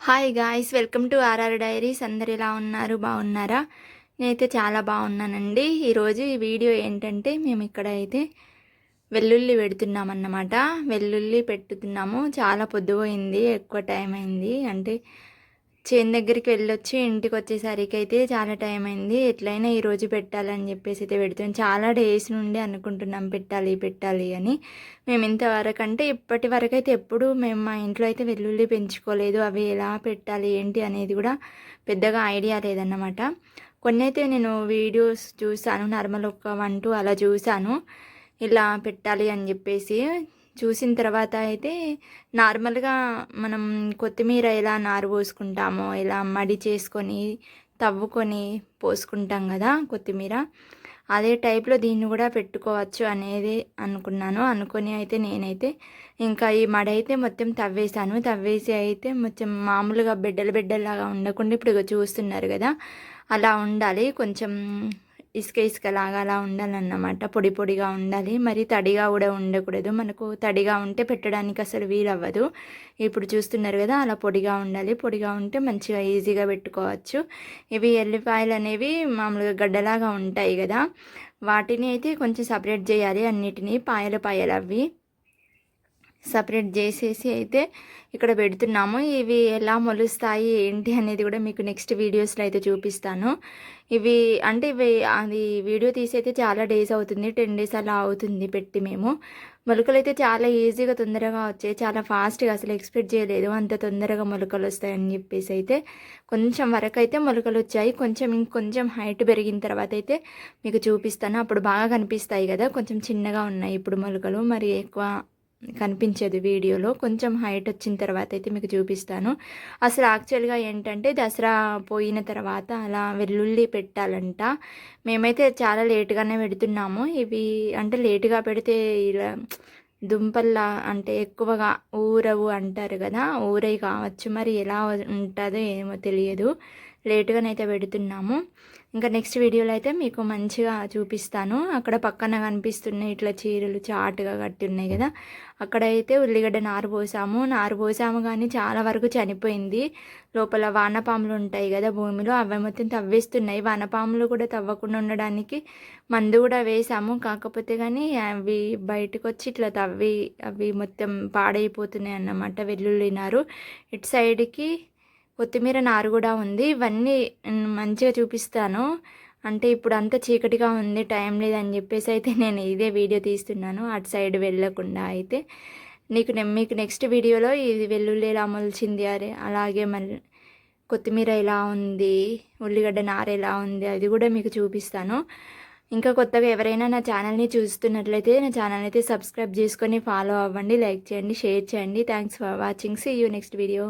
Hi guys welcome to RR Diaries అందరు ఎలా ఉన్నారు? బాగున్నారా? నేనైతే చాలా బాగున్నానండి. ఈరోజు ఈ వీడియో ఏంటంటే మేము ఇక్కడ అయితే వెల్లుల్లి పెడుతున్నాం అన్నమాట వెల్లుల్లి పెట్టుతున్నాము. చాలా పొద్దుపోయింది ఎక్కువ టైం అయింది. అంటే చేను దగ్గరికి వెళ్ళొచ్చి ఇంటికి వచ్చేసరికి అయితే చాలా టైం అయింది. ఎట్లయినా ఈరోజు పెట్టాలని చెప్పేసి అయితే పెడుతున్నాం. చాలా డేస్ నుండి అనుకుంటున్నాం పెట్టాలి పెట్టాలి అని. మేము ఇంతవరకు అంటే ఇప్పటి వరకు అయితే ఎప్పుడు మేము మా ఇంట్లో అయితే వెల్లుల్లి పెంచుకోలేదు. అవి ఎలా పెట్టాలి ఏంటి అనేది కూడా పెద్దగా ఐడియా లేదన్నమాట. కొన్ని అయితే నేను వీడియోస్ చూసాను నార్మల్ ఒక వన్ టూ అలా చూసాను ఇలా పెట్టాలి అని చెప్పేసి చూసిన తర్వాత అయితే నార్మల్గా మనం కొత్తిమీర ఎలా నారు పోసుకుంటామో ఇలా మడి చేసుకొని తవ్వుకొని పోసుకుంటాం కదా కొత్తిమీర. అదే టైప్లో దీన్ని కూడా పెట్టుకోవచ్చు అనేది అనుకున్నాను. అనుకొని అయితే నేనైతే ఇంకా ఈ మడ అయితే మొత్తం తవ్వేశాను. తవ్వేసి అయితే మొత్తం మామూలుగా బిడ్డలు బిడ్డలాగా ఉండకుండా ఇప్పుడు చూస్తున్నారు కదా అలా ఉండాలి. కొంచెం ఇసుక ఇసుక లాగా అలా ఉండాలన్నమాట. పొడి పొడిగా ఉండాలి. మరి తడిగా కూడా ఉండకూడదు. మనకు తడిగా ఉంటే పెట్టడానికి అసలు వీలవ్వదు. ఇప్పుడు చూస్తున్నారు కదా అలా పొడిగా ఉండాలి. పొడిగా ఉంటే మంచిగా ఈజీగా పెట్టుకోవచ్చు. ఇవి ఎల్లిపాయలు అనేవి మామూలుగా గడ్డలాగా ఉంటాయి కదా. వాటిని అయితే కొంచెం సపరేట్ చేయాలి. అన్నిటినీ పాయలు పాయలు అవి సపరేట్ చేసేసి అయితే ఇక్కడ పెడుతున్నాము. ఇవి ఎలా మొలుస్తాయి ఏంటి అనేది కూడా మీకు నెక్స్ట్ వీడియోస్లో అయితే చూపిస్తాను. ఇవి అంటే ఇవి అది వీడియో తీసి అయితే చాలా డేస్ అవుతుంది. టెన్ డేస్ అలా అవుతుంది పెట్టి మేము. మొలకలు అయితే చాలా ఈజీగా తొందరగా వచ్చాయి. చాలా ఫాస్ట్గా అసలు ఎక్స్పెక్ట్ చేయలేదు. అంత తొందరగా మొలకలు వస్తాయని చెప్పేసి అయితే కొంచెం వరకు అయితే మొలకలు వచ్చాయి. కొంచెం ఇంకొంచెం హైట్ పెరిగిన తర్వాత అయితే మీకు చూపిస్తాను. అప్పుడు బాగా కనిపిస్తాయి కదా. కొంచెం చిన్నగా ఉన్నాయి ఇప్పుడు మొలకలు. మరి ఎక్కువ కనిపించేది వీడియోలో. కొంచెం హైట్ వచ్చిన తర్వాత అయితే మీకు చూపిస్తాను. అసలు యాక్చువల్గా ఏంటంటే దసరా పోయిన తర్వాత అలా వెల్లుల్లి పెట్టాలంట. మేమైతే చాలా లేట్గానే పెడుతున్నాము. ఇవి అంటే లేటుగా పెడితే ఇలా దుంపల్లా అంటే ఎక్కువగా ఊరవు అంటారు కదా ఊరై కావచ్చు. మరి ఎలా ఉంటుందో ఏమో తెలియదు. లేటుగానైతే పెడుతున్నాము. ఇంకా నెక్స్ట్ వీడియోలో అయితే మీకు మంచిగా చూపిస్తాను. అక్కడ పక్కన కనిపిస్తున్నాయి ఇట్లా చీరలు చాటుగా కట్టి ఉన్నాయి కదా. అక్కడైతే ఉల్లిగడ్డ నారు పోసాము. నారు పోసాము కానీ చాలా వరకు చనిపోయింది. లోపల వానపాములు ఉంటాయి కదా భూమిలో అవి మొత్తం తవ్వేస్తున్నాయి. వానపాములు కూడా తవ్వకుండా ఉండడానికి మందు కూడా వేసాము. కాకపోతే కానీ అవి బయటకు వచ్చి ఇట్లా తవ్వి అవి మొత్తం పాడైపోతున్నాయి అన్నమాట. వెల్లుల్లి నారు. ఇటు సైడ్కి కొత్తిమీర నారు కూడా ఉంది. ఇవన్నీ మంచిగా చూపిస్తాను. అంటే ఇప్పుడు అంతా చీకటిగా ఉంది టైం లేదని చెప్పేసి అయితే నేను ఇదే వీడియో తీస్తున్నాను. అటు సైడ్ వెళ్ళకుండా అయితే. నీకు మీకు నెక్స్ట్ వీడియోలో ఇది వెల్లుల్లి ఎలా మొలిచింది అరే అలాగే మళ్ళీ కొత్తిమీర ఎలా ఉంది ఉల్లిగడ్డ నార ఎలా ఉంది అది కూడా మీకు చూపిస్తాను. ఇంకా కొత్తగా ఎవరైనా నా ఛానల్ని చూస్తున్నట్లయితే నా ఛానల్ అయితే సబ్స్క్రైబ్ చేసుకొని ఫాలో అవ్వండి లైక్ చేయండి షేర్ చేయండి. Thanks for watching. See you next video.